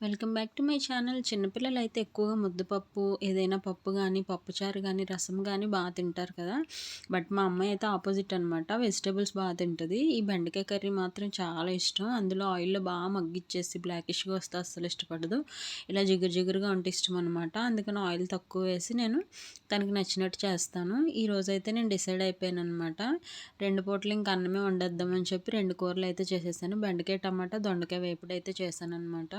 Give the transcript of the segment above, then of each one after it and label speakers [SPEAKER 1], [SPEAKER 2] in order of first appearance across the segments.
[SPEAKER 1] Welcome back to my channel. చిన్నపిల్లలు అయితే ఎక్కువగా ముద్దపప్పు ఏదైనా పప్పు కానీ పప్పుచారు కానీ రసం కానీ బాగా తింటారు కదా. బట్ మా అమ్మాయి అయితే ఆపోజిట్ అనమాట వెజిటేబుల్స్ బాగా తింటుంది. ఈ బెండకాయ కర్రీ మాత్రం చాలా ఇష్టం. అందులో ఆయిల్లో బాగా మగ్గిచ్చేసి బ్లాకిష్గా వస్తే అస్సలు ఇష్టపడదు. ఇలా జిగురు జిగురుగా ఉంటే ఇష్టం అనమాట అందుకని ఆయిల్ తక్కువ వేసి నేను తనకి నచ్చినట్టు చేస్తాను. ఈ రోజు అయితే నేను డిసైడ్ అయిపోయాను అనమాట రెండు పూటలు ఇంక అన్నమే వండేద్దామని చెప్పి రెండు కూరలు అయితే చేసేసాను. బెండకాయ టమాటా దొండకాయ వేపుడు అయితే చేశాను అనమాట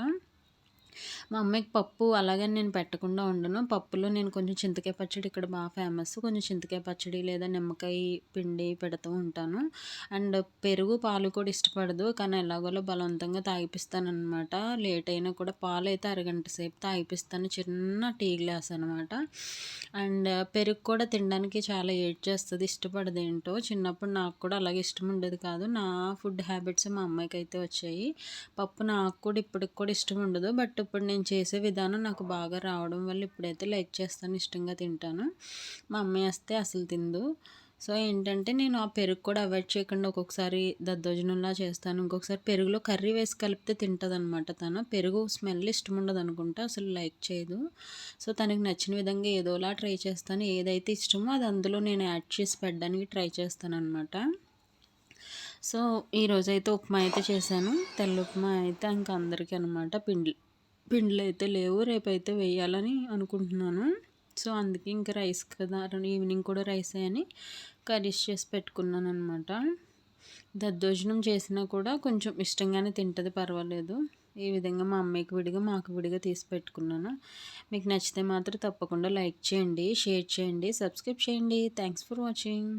[SPEAKER 1] మా అమ్మాయికి పప్పు అలాగని నేను పెట్టకుండా ఉండను. పప్పులో నేను కొంచెం చింతకాయ పచ్చడి ఇక్కడ బాగా ఫేమస్. కొంచెం చింతకాయ పచ్చడి లేదా నిమ్మకాయ పిండి పెడుతూ ఉంటాను. అండ్ పెరుగు పాలు కూడా ఇష్టపడదు. కానీ ఎలాగోలో బలవంతంగా తాగిపిస్తానమాట లేట్ అయినా కూడా పాలు అయితే అరగంట సేపు తాగిపిస్తాను. చిన్న టీ గ్లాస్ అనమాట అండ్ పెరుగు కూడా తినడానికి చాలా ఏడ్ చేస్తుంది. ఇష్టపడదు ఏంటో చిన్నప్పుడు నాకు కూడా అలాగే ఇష్టం ఉండేది కాదు. నా ఫుడ్ హ్యాబిట్స్ మా అమ్మాయికి అయితే వచ్చాయి. పప్పు నాకు కూడా ఇప్పటికి కూడా ఇష్టం ఉండదు. బట్ ఇప్పుడు నేను చేసే విధానం నాకు బాగా రావడం వల్ల ఇప్పుడైతే లైక్ చేస్తాను ఇష్టంగా తింటాను. మా అమ్మాయి వస్తే అసలు తిందు. సో ఏంటంటే నేను ఆ పెరుగు కూడా అవాయిడ్ చేయకుండా ఒక్కొక్కసారి దద్దోజనంలా చేస్తాను. ఇంకొకసారి పెరుగులో కర్రీ వేసి కలిపితే తింటుంది అనమాట తను. పెరుగు స్మెల్ ఇష్టం ఉండదు అనుకుంటా అసలు లైక్ చేయదు. సో తనకి నచ్చిన విధంగా ఏదోలా ట్రై చేస్తాను. ఏదైతే ఇష్టమో అది అందులో నేను యాడ్ చేసి పెట్టడానికి ట్రై చేస్తాను అనమాట సో ఈరోజైతే ఉప్మా అయితే చేశాను. తెల్ల ఉప్మా అయితే ఇంకా అందరికీ అనమాట పిండి పిండిలు అయితే లేవు రేపైతే వేయాలని అనుకుంటున్నాను. సో అందుకే ఇంకా రైస్ కదా ఈవినింగ్ కూడా రైస్ అని కర్రీస్ చేసి పెట్టుకున్నాను అనమాట దద్దోజనం చేసినా కూడా కొంచెం ఇష్టంగానే తింటుంది పర్వాలేదు. ఈ విధంగా మా అమ్మాయికి విడిగా మాకు విడిగా తీసి పెట్టుకున్నాను. మీకు నచ్చితే మాత్రం తప్పకుండా లైక్ చేయండి షేర్ చేయండి సబ్స్క్రైబ్ చేయండి. Thanks for watching.